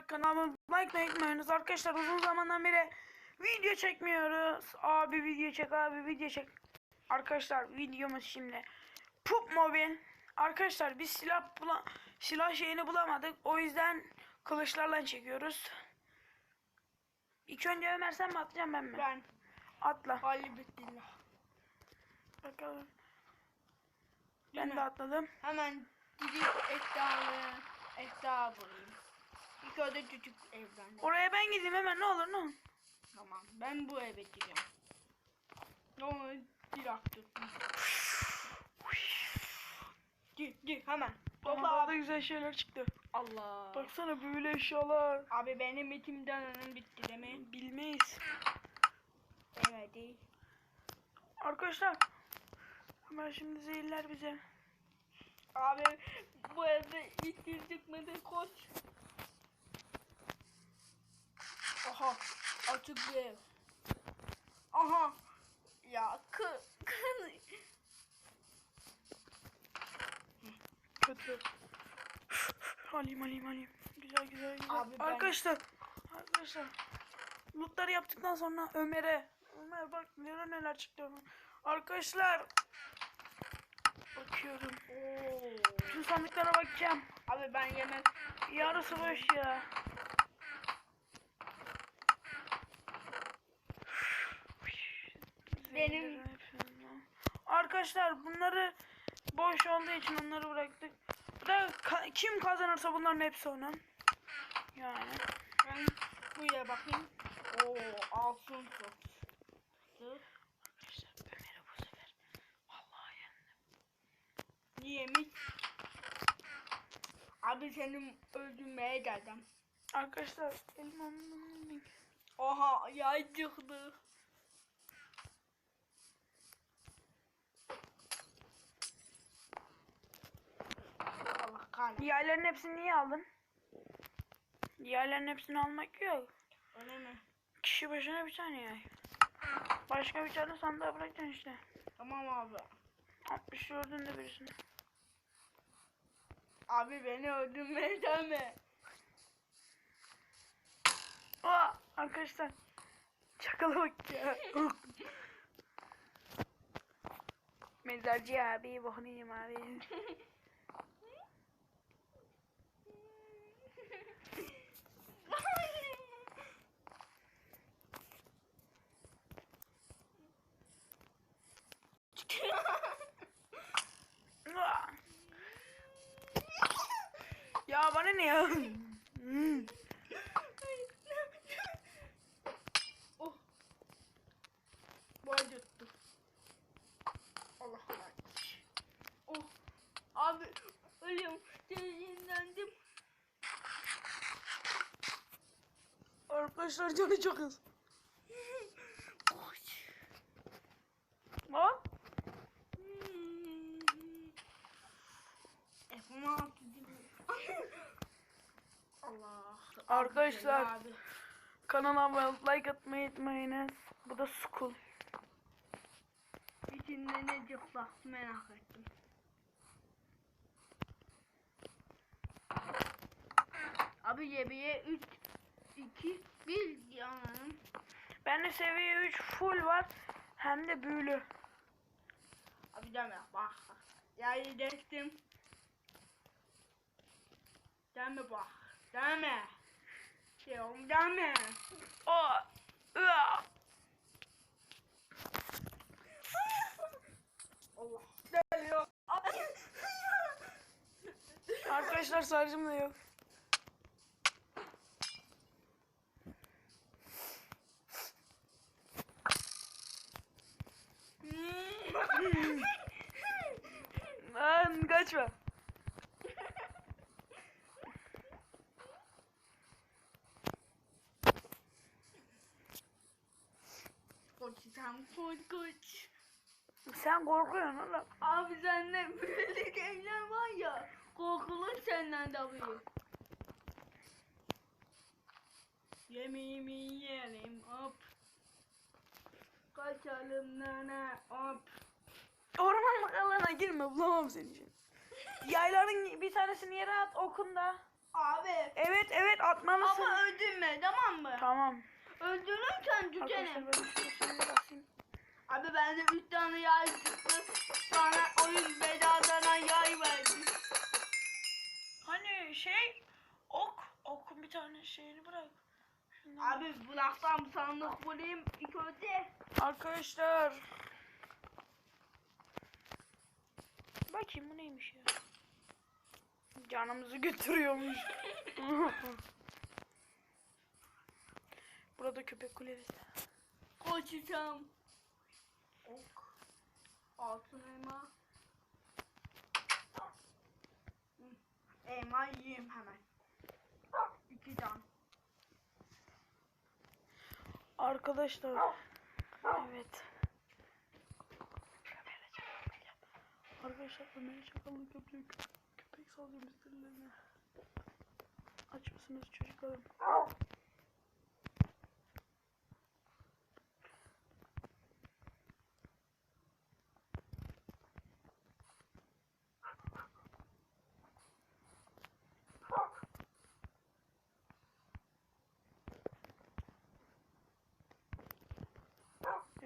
Kanalıma like unutmayınız. Arkadaşlar uzun zamandan beri video çekmiyoruz. Abi video çek abi video çek. Arkadaşlar videomuz şimdi Pup Mobil. Arkadaşlar biz silah bula silah şeyini bulamadık. O yüzden kılıçlarla çekiyoruz. İlk önce Ömer sen mi atlayacaksın ben mi? Ben Atla. Bakalım. Ben de atladım. Hemen gidip ekranı ekran bulayım. İlk önce küçük evden. Oraya ben gideyim hemen ne olur ne olur. Tamam. Ben bu eve gideceğim. Ne olur silah tuttum. Gir gir hemen. Topla abi. da güzel şeyler çıktı. Allah. Baksana böyle eşyalar. Abi benim itimden önüm bitti mi? Bilmeyiz. Evet değil. Arkadaşlar. Ömer şimdi zehirler bize. Abi bu evde hiç bir çıkmadı koş. Aha açık bir. Aha. Ya kı kı. Kötü. alayım alayım alayım. Güzel güzel güzel. Abi ben- Arkadaşlar. Arkadaşlar. Lootları yaptıktan sonra Ömer'e. Ömer bak neler neler çıktı. Arkadaşlar. Bakıyorum. Oo. Bütün sandıklara bakacağım. Abi ben yemek Yarısı boş ya. Benim- Arkadaşlar bunları boş olduğu için onları bıraktık. Bu da ka- kim kazanırsa bunların hepsi onun. Yani. ben buraya bakayım. Oo altın çok. Arkadaşlar Ömer'e bu sefer. Vallahi yendim. Niyemiş? Abi senin öldürmeye geldim. Arkadaşlar elim alnımdan Oha yay çıktı. Diğerlerin hepsini niye aldın? Diğerlerin hepsini almak yok. Öyle mi? Kişi başına bir tane yay. Başka bir tane sandığa bırakacaksın işte. Tamam abi. 64'ün de birisini. Abi beni öldürmeye gelme. Aa, arkadaşlar. Çakala bak ya. Mezarcı abi, bakayım abi. Aa. Hmm. oh. Bu acıttı. Allah Allah. Oh. Abi ölüyorum. Sinirlendim. Arkadaşlar canı çok az. Lan F16 değil mi? Allah. Arkadaşlar. Kanala abone like atmayı unutmayınız. Bu da school. İçinde ne çıktı merak ettim. Abi yemeğe 3 2 1 yanım. Bende seviye 3 full var. Hem de büyülü. Abi deme bak. Yayı geçtim. Deme bak. Deme. Şey oğlum deme. O. Ua. Allah. Geliyor. Arkadaşlar sarcım da yok. Lan kaçma. Koç sen korkunç. Sen korkuyorsun oğlum. Abi sende böyle şeyler var ya. Korkulur senden tabii. Yemeğimi yiyelim hop. Kaçalım nene hop. Ormanlık alana girme bulamam seni şimdi. Yayların bir tanesini yere at okunda. Abi. Evet evet atmalısın. Ama öldürme tamam mı? Tamam. Öldürürsen Arkadaşlar tükenim. ben şurasını basayım. Abi bende 3 tane yay çıktı. Sonra oyun bedavadan yay verdi. Hani şey ok okun bir tane şeyini bırak. Şundan Abi bıraksam sandık bulayım ilk önce. Arkadaşlar. Bakayım bu neymiş ya. Canımızı götürüyormuş. Burada köpek kulesi. Koçacağım. Altın elma. Elma yiyeyim hemen. İki tane. Arkadaşlar. Evet. Arkadaşlar Ömer'e çakallık yapıyor. Kö- Köpek sallıyor müşterilerine. Aç mısınız çocuklarım?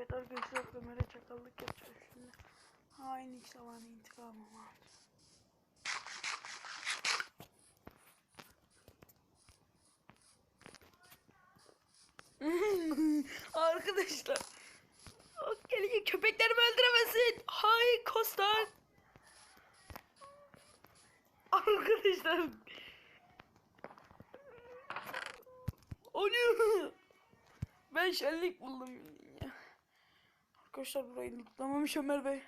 Evet arkadaşlar Ömer'e çakallık yapacağım şimdi. Hainlik zamanı intikamımı alacağım. arkadaşlar. O gelecek köpeklerimi öldüremezsin. Hay Kostan. Arkadaşlar. Oluyor. Ben şenlik buldum. Arkadaşlar burayı lootlamamış Ömer Bey.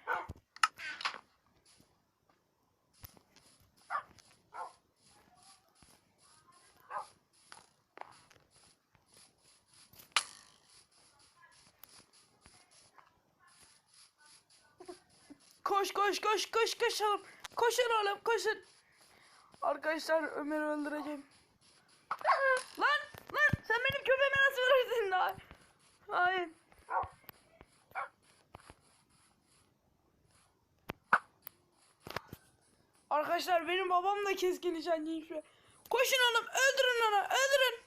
Koş koş koş koş koş oğlum. Koşun oğlum koşun. Arkadaşlar Ömer'i öldüreceğim. Lan lan sen benim köpeğime nasıl vurursun daha? Hayır. Arkadaşlar benim babam da keskin nişancıyım şu an. Koşun oğlum öldürün onu öldürün.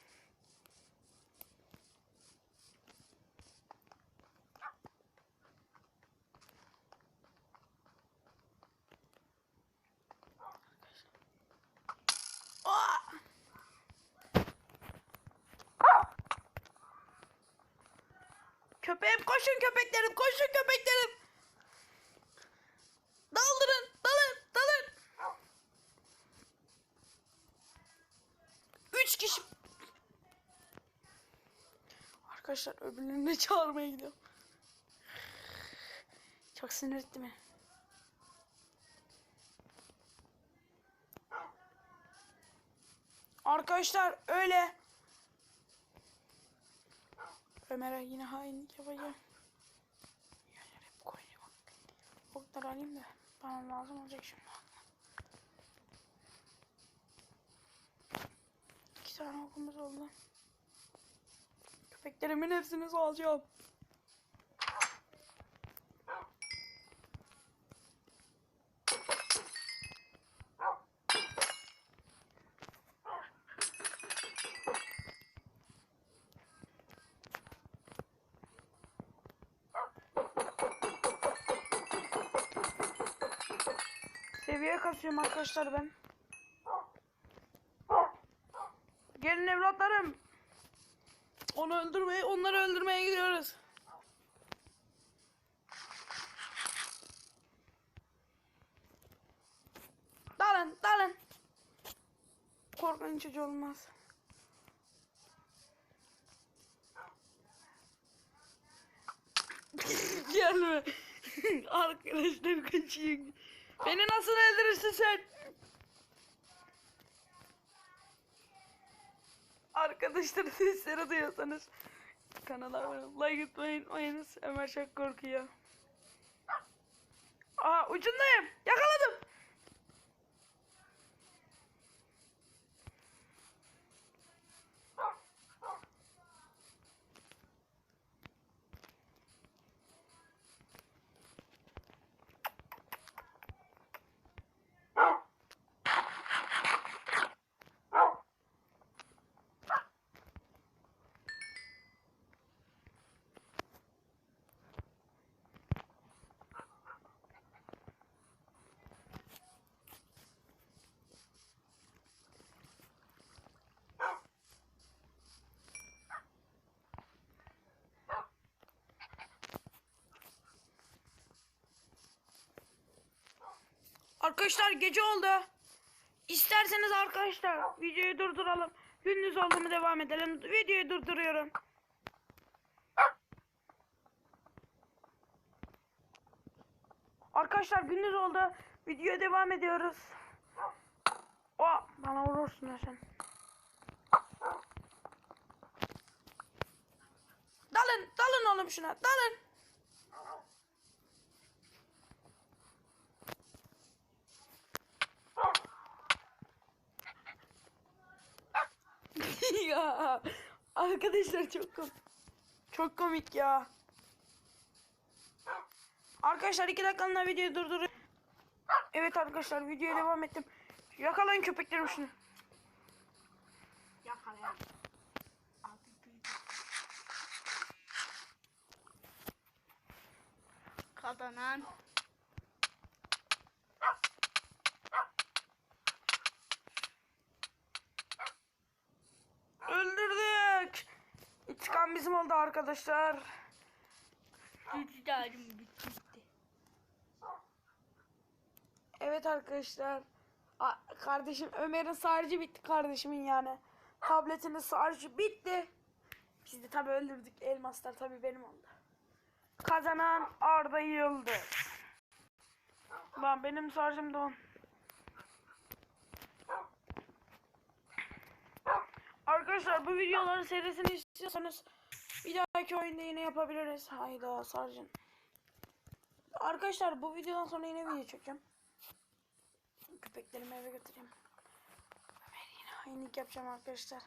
Köpeğim koşun köpeklerim koşun köpeklerim. Arkadaşlar öbürlerini çağırmaya gidiyorum. Çok sinir etti beni. Arkadaşlar öyle. Ömer'e yine hainlik yapacağım. Yerlere hep koyuyor. Okları alayım da bana lazım olacak şimdi. İki tane okumuz oldu. Köpeklerimin hepsini alacağım. Seviye kasıyorum arkadaşlar ben. Gelin evlatlarım. Onu öldürmeye, onları öldürmeye gidiyoruz. Dalın, dalın. Korkan çocuğu olmaz. Gelme. Arkadaşlar kaçıyor. Beni nasıl öldürürsün sen? Arkadaşlar sesleri duyuyorsanız kanala like etmeyin. Oyunuz Ömer çok korkuyor. Aa ucundayım. Yakaladım. Arkadaşlar gece oldu. İsterseniz arkadaşlar videoyu durduralım. Gündüz oldu mu devam edelim. Videoyu durduruyorum. Arkadaşlar gündüz oldu. Videoya devam ediyoruz. O bana vurursun ya sen. Dalın, dalın oğlum şuna. Dalın. Ya arkadaşlar çok komik. Çok komik ya. Arkadaşlar iki dakikalığına videoyu durduruyorum. Evet arkadaşlar videoya devam ettim. Yakalayın köpeklerim şunu. Büyüdü. Kazanan Öldürdük. İntikam bizim oldu arkadaşlar. Bitti. Evet arkadaşlar. A- kardeşim Ömer'in sarcı bitti kardeşimin yani. Tabletinin sarcı bitti. Biz de tabi öldürdük. Elmaslar tabi benim oldu. Kazanan Arda Yıldız. Lan benim sarcım da on. Arkadaşlar bu videoların serisini istiyorsanız bir dahaki oyunda yine yapabiliriz. Hayda sarcın. Arkadaşlar bu videodan sonra yine video çekeceğim. Köpeklerimi eve götüreyim. Ömer yine hainlik yapacağım arkadaşlar.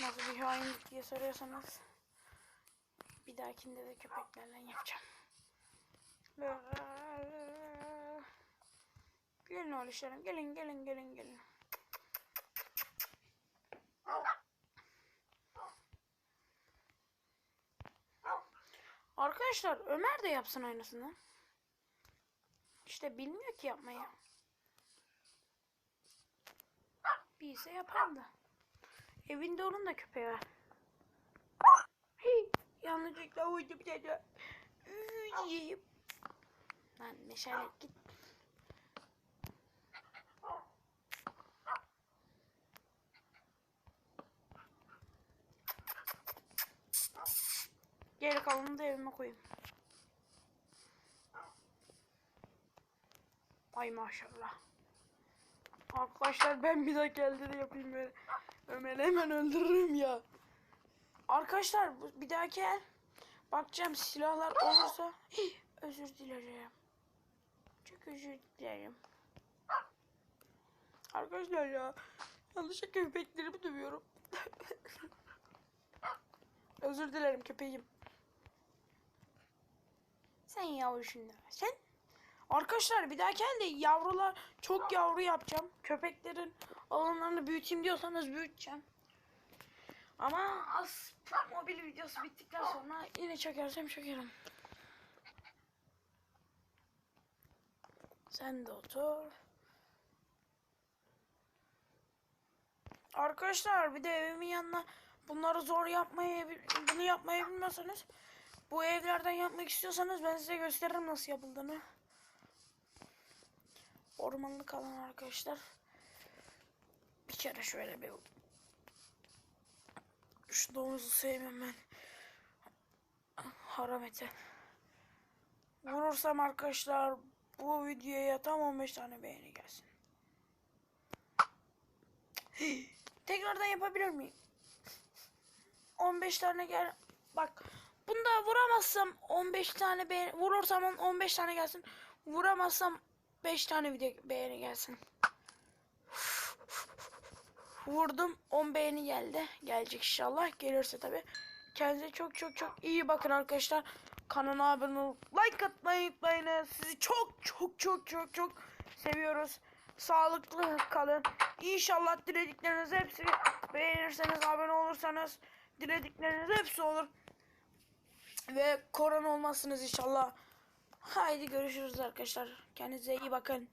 Nasıl bir hainlik diye soruyorsanız. Bir dahakinde de köpeklerle yapacağım. Gelin oğlum gelin gelin gelin gelin. Arkadaşlar Ömer de yapsın aynısını. İşte bilmiyor ki yapmayı. Bilse yapardı. Evinde onun da köpeği var. Yanlışlıkla uydu bir. Lan meşale git. Geri kalanını da evime koyayım. Ay maşallah. Arkadaşlar ben bir daha geldi de yapayım böyle. Ömer'i hemen öldürürüm ya. Arkadaşlar bir dahaki el bakacağım silahlar olursa özür dilerim. Çok özür dilerim. Arkadaşlar ya yanlışlıkla köpeklerimi dövüyorum. özür dilerim köpeğim. Sen yavrusun da. Sen Arkadaşlar bir dahaki elde yavrular çok yavru yapacağım. Köpeklerin alanlarını büyüteyim diyorsanız büyüteceğim. Ama az mobil videosu bittikten sonra yine çekersem çekerim. Sen de otur. Arkadaşlar bir de evimin yanına bunları zor yapmayı bunu yapmayı bilmiyorsanız bu evlerden yapmak istiyorsanız ben size gösteririm nasıl yapıldığını. Ormanlık alan arkadaşlar. Bir kere şöyle bir şu domuzu sevmiyorum ben. Haram ete. Vurursam arkadaşlar bu videoya tam 15 tane beğeni gelsin. Tekrardan yapabilir miyim? 15 tane gel. Bak bunda vuramazsam 15 tane beğeni vurursam 15 tane gelsin. Vuramazsam 5 tane video beğeni gelsin. Vurdum 10 beğeni geldi. Gelecek inşallah. Gelirse tabi. Kendinize çok çok çok iyi bakın arkadaşlar. Kanala abone olup like atmayı unutmayın. Sizi çok çok çok çok çok seviyoruz. Sağlıklı kalın. İnşallah diledikleriniz hepsi beğenirseniz abone olursanız diledikleriniz hepsi olur. Ve korona olmazsınız inşallah. Haydi görüşürüz arkadaşlar. Kendinize iyi bakın.